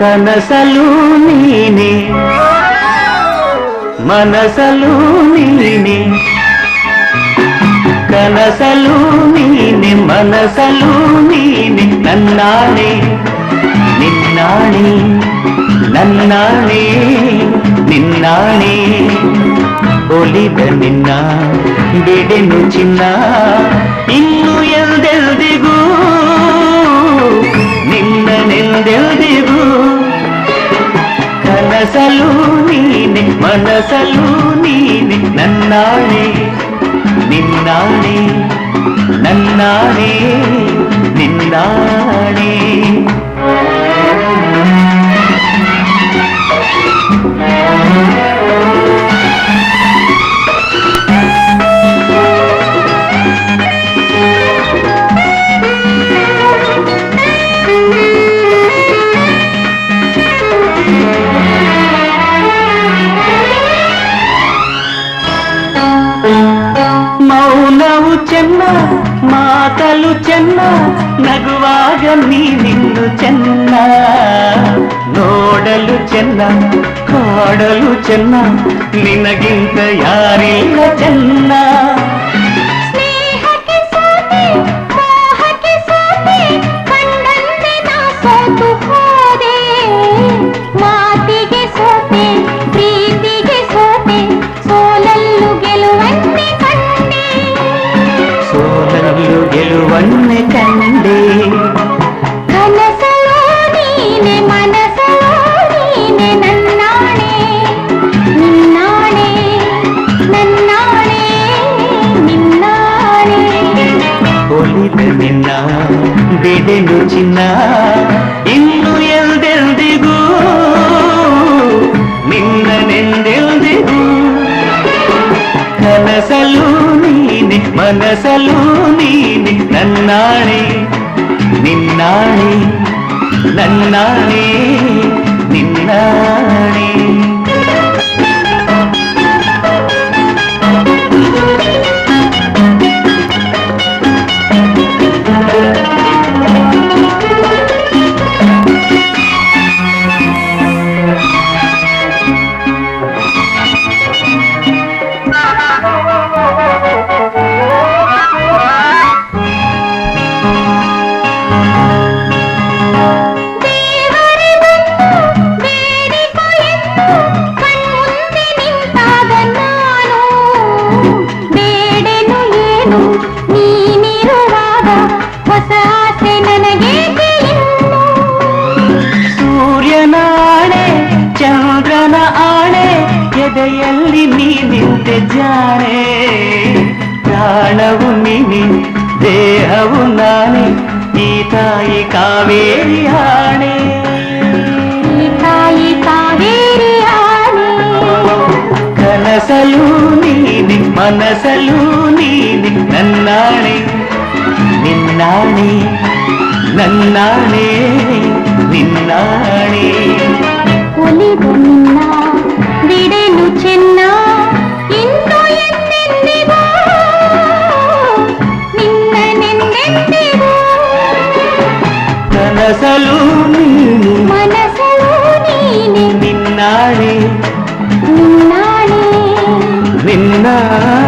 కనసలు నేనే. మనసలు నేనే. కనసలు నేనే మనసలు నేనే. నన్నానే నిన్నానే నన్నానే నిన్నానే. ಒಲಿದ ನಿನ್ನ ಬೆಡೆನು ಚಿನ್ನ మనసలు నీనే మనసలు నీనే నన్నాడే నిన్నాడే నన్నాడే నిన్నాడే ಮೌನವು ಚೆನ್ನ ಮಾತಲು ಚೆನ್ನ ನಗುವಾಗ ನೀ ನಿಂದು ಚೆನ್ನ ನೋಡಲು ಚೆನ್ನ ಕಾಡಲು ಚೆನ್ನ ನಿನಗಿಂತ ಯಾರಿಲ್ಲ ಚೆನ್ನ ನಿನ್ನಾಣೆ ಒಲಿದ ನಿನ್ನ ಬಿಡೆನು ಚಿನ್ನ ಇನ್ನು ಎಲ್ದೆಲ್ದಿಗೂ ನಿನ್ನನೆಂದೆಲ್ದಿಗೂ ಕನಸಲು ನೀನೆ ಮನಸಲು ನೀನೆ ನನ್ನಾಣೆ ನಿನ್ನಾಣೆ ನನ್ನಾಣೆ ನಿನ್ನಾಣೆ ಪ್ರಾಣವು ನೀನೆ ದೇಹವು ನಾನೇ ಈ ತಾಯಿ ಕಾವೇರಿ ಆಣೆ ಈ ತಾಯಿ ಕಾವೇರಿ ಆನೆ ಕನಸಲು ನೀನೆ ಮನಸಲು ನೀನೆ ನನ್ನಾಣೆ ನಿನ್ನಾಣೆ ನನ್ನಾಣೆ ನಿನ್ನಾಣೆ ಒಲಿದ ನಿನ್ನ ಬಿಡೆನು ಚೆನ್ನ ಇನ್ನು Ah